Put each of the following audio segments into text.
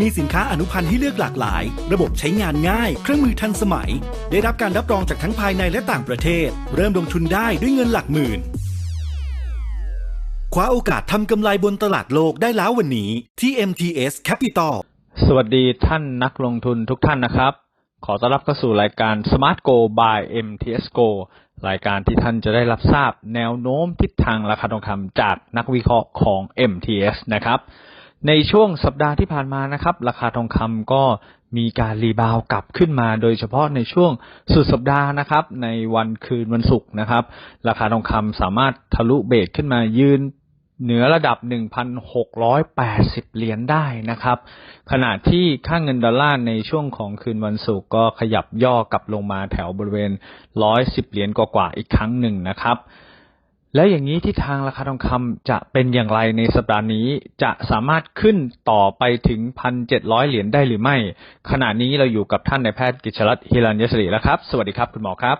มีสินค้าอนุพันธ์ให้เลือกหลากหลาย ระบบใช้งานง่าย เครื่องมือทันสมัย ได้รับการรับรองจากทั้งภายในและต่างประเทศ เริ่มลงทุนได้ด้วยเงินหลักหมื่น คว้าโอกาสทำกำไรบนตลาดโลกได้แล้ววันนี้ที่ MTS Capital สวัสดีท่านนักลงทุนทุกท่านนะครับ ขอต้อนรับเข้าสู่รายการ Smart Go by MTS Go รายการที่ท่านจะได้รับทราบแนวโน้มทิศทางราคาทองคำจากนักวิเคราะห์ของ MTS นะครับ ในช่วงสัปดาห์ที่ผ่านมานะครับ ราคาทองคำก็มีการรีบาวกลับขึ้นมา โดยเฉพาะในช่วงสุดสัปดาห์นะครับ ในวันคืนวันศุกร์นะครับ ราคาทองคำสามารถทะลุเบรกขึ้นมายืนเหนือระดับ 1,680 เหรียญได้นะครับ ขณะที่ค่าเงินดอลลาร์ในช่วงของคืนวันศุกร์ก็ขยับย่อกลับลงมาแถวบริเวณ 110 เหรียญกว่าๆอีกครั้งหนึ่งนะครับ แล้วอย่างนี้ที่ทางราคาทองคำจะเป็นอย่างไรในสัปดาห์นี้จะสามารถขึ้นต่อไปถึง1,700เหรียญได้หรือไม่ ขณะนี้เราอยู่กับท่านนายแพทย์กิจรัตน์ฮิรัญยศรีแล้วครับ สวัสดีครับคุณหมอครับ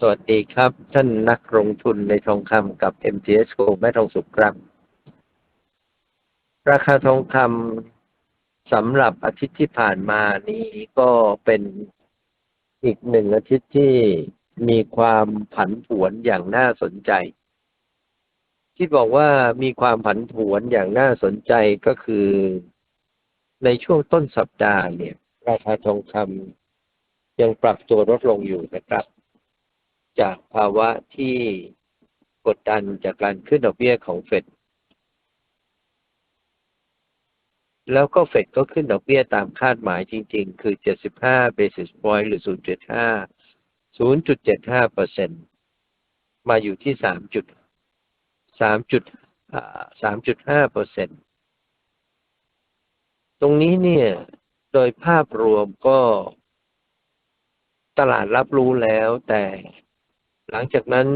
สวัสดีครับ ท่านนักลงทุนในทองคำกับ MTS Go แม่ทองสุขครับ ราคาทองคำสำหรับอาทิตย์ที่ผ่านมานี้ก็เป็นอีกหนึ่งอาทิตย์ที่ มีความผันผวนอย่างน่าสนใจ ที่บอกว่ามีความผันผวนอย่างน่าสนใจก็คือ ในช่วงต้นสัปดาห์เนี่ย ราคาทองคำยังปรับตัวลดลงอยู่นะครับ จากภาวะที่กดดันจากการขึ้นดอกเบี้ยของเฟดแล้วก็เฟดก็ขึ้นดอกเบี้ยตามคาดหมายจริง ๆ คือ 75 basis point หรือ 0.5 0.75เปอร์เซ็นมาอยู่ที่3จุด3จุด3.5เปอร์เซ็นตรงนี้เนี่ยโดยภาพรวมก็ตลาดรับรู้แล้วแต่หลังจากนั้น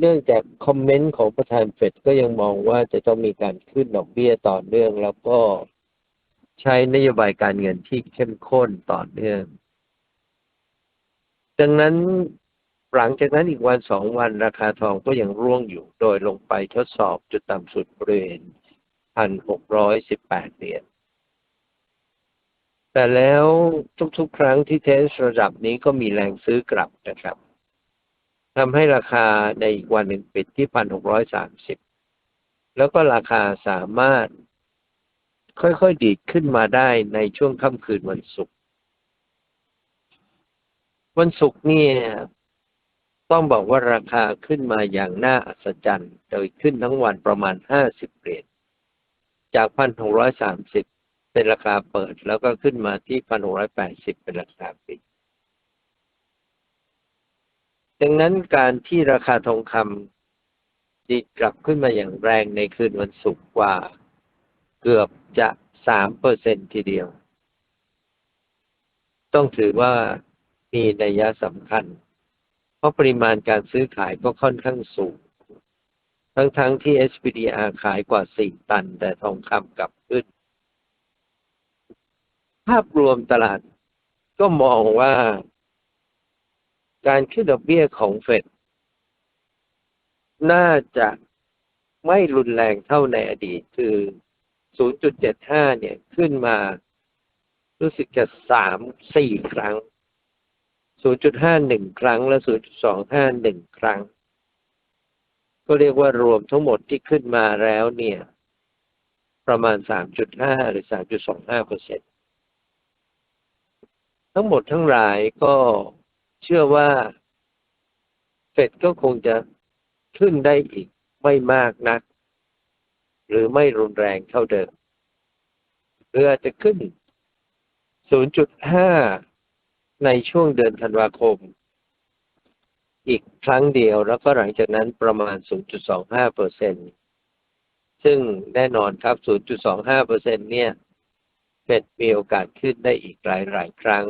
เนื่องจากคอมเมนต์ของประธานเฟดก็ยังมองว่าจะต้องมีการขึ้นดอกเบี้ยต่อเนื่อง แล้วก็ใช้นโยบายการเงินที่เข้มข้นต่อเนื่อง ดังนั้นหลังจากนั้นอีกวันสองวันราคาทองก็ยังร่วงอยู่ โดยลงไปทดสอบจุดต่ำสุดบริเวณพันหกร้อยสิบแปดเหรียญแต่แล้วทุกๆ ครั้งที่เทสระดับนี้ก็มีแรงซื้อกลับนะครับทำให้ราคาในอีกวันหนึ่งปิดที่พันหกร้อยสามสิบแล้วก็ราคาสามารถค่อยๆ ดีดขึ้นมาได้ในช่วงค่ำคืนวันศุกร์ วันศุกร์นี่ต้องบอกว่าราคาขึ้นมาอย่างน่าอัศจรรย์ โดยขึ้นทั้งวันประมาณห้าสิบเหรียญ จากพันหกร้อยสามสิบเป็นราคาเปิด แล้วก็ขึ้นมาที่พันหกร้อยแปดสิบเป็นราคาปิด ดังนั้นการที่ราคาทองคำดีดกลับขึ้นมาอย่างแรงในคืนวันศุกร์กว่า เกือบจะสามเปอร์เซ็นทีเดียว ต้องถือว่า มีนัยสำคัญ เพราะปริมาณการซื้อขายก็ค่อนข้างสูง ทั้งๆทที่ SPDR ขายกว่า 4 ตัน แต่ทองคำกลับขึ้น ภาพรวมตลาดก็มองว่า การขึ้นดอกเบี้ยของเฟดน่าจะไม่รุนแรงเท่าในอดีต คือ 0.75 เนี่ย ขึ้นมา รู้สึกจะสามสี่ครั้ง 0.51 ครั้งและ 0.251 ครั้ง ก็เรียกว่ารวมทั้งหมดที่ขึ้นมาแล้วเนี่ย ประมาณ 3.5 หรือ 3.25เปอร์เซ็นต์ทั้งหมดทั้งหลายก็เชื่อว่า เฟดก็คงจะขึ้นได้อีกไม่มากนัก หรือไม่รุนแรงเท่าเดิมหรืออาจจะขึ้น 0.5 ในช่วงเดือนธันวาคม อีกครั้งเดียวแล้วก็หลังจากนั้นประมาณ 0.25เปอร์เซ็นซึ่งแน่นอนครับ 0.25เปอร์เซ็นเนี่ยเฟดมีโอกาสขึ้นได้อีกหลายๆครั้ง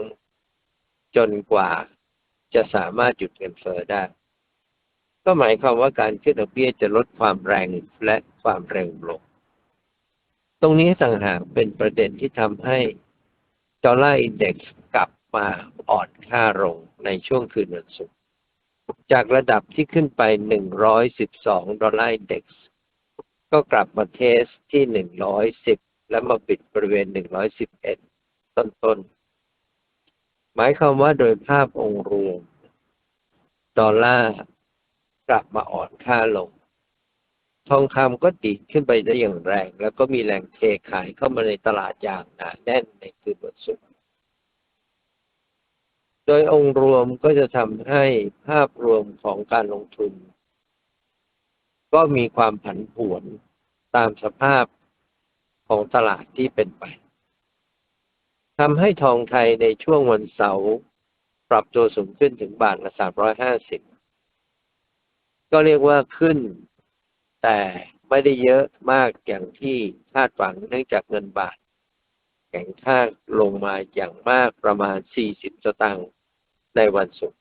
จนกว่าจะสามารถหยุดเงินเฟ้อได้ ก็หมายความว่าการขึ้นดอกเบี้ยจะลดความแรงและความเร็วลง ตรงนี้ต่างหากเป็นประเด็นที่ทำให้ดอลลาร์อินเด็กซ์กลับ มาอ่อนค่าลงในช่วงคืนวันศุกร์จากระดับที่ขึ้นไป 112 ดอลลาร์อินเด็กซ์ก็กลับมาเทสที่ 110 และมาปิดบริเวณ 111 ต้นๆ หมายความว่าโดยภาพองค์รวม ดอลลาร์กลับมาอ่อนค่าลง ทองคำก็ดีดขึ้นไปได้อย่างแรง แล้วก็มีแรงเทขายเข้ามาในตลาดอย่างหนาแน่นในคืนวันศุกร์ โดยองค์รวมก็จะทำให้ภาพรวมของการลงทุน ก็มีความผันผวนตามสภาพของตลาดที่เป็นไปทำให้ทองไทยในช่วงวันเสาร์ปรับตัวสูงขึ้นถึงบาทละสามร้อยห้าสิบก็เรียกว่าขึ้น แต่ไม่ได้เยอะมากอย่างที่คาดหวังเนื่องจากเงินบาท แข็งค่าลงมาอย่างมากประมาณ 40 สตางค์ ในวันศุกร์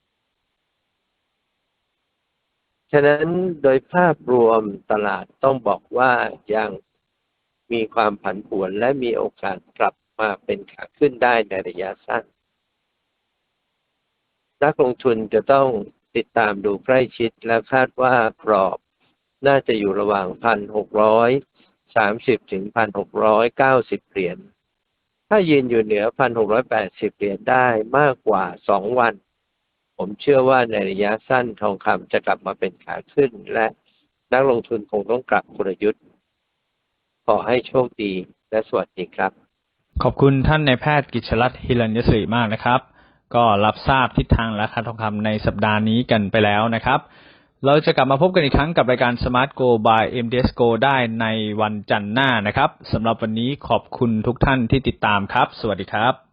ฉะนั้นโดยภาพรวมตลาดต้องบอกว่ายังมีความผันผวนและมีโอกาสกลับมาเป็นขาขึ้นได้ในระยะสั้น นักลงทุนจะต้องติดตามดูใกล้ชิดและคาดว่ากรอบน่าจะอยู่ระหว่างพันหกร้อยสามสิบถึงพันหกร้อยเก้าสิบเหรียญ ถ้ายืนอยู่เหนือพันหกร้อยแปดสิบเหรียญได้มากกว่าสองวัน ผมเชื่อว่าในระยะสั้นทองคำจะกลับมาเป็นขาขึ้น และนักลงทุนคงต้องกลับกลยุทธ์ ขอให้โชคดีและสวัสดีครับ ขอบคุณท่านนายแพทย์กิจรัตน์ฮิรัญยศรีมากนะครับ ก็รับทราบทิศทางราคาทองคำในสัปดาห์นี้กันไปแล้วนะครับ เราจะกลับมาพบกันอีกครั้งกับรายการ Smart Go by MDS Go ได้ในวันจันทร์หน้านะครับสำหรับวันนี้ขอบคุณทุกท่านที่ติดตามครับ สวัสดีครับ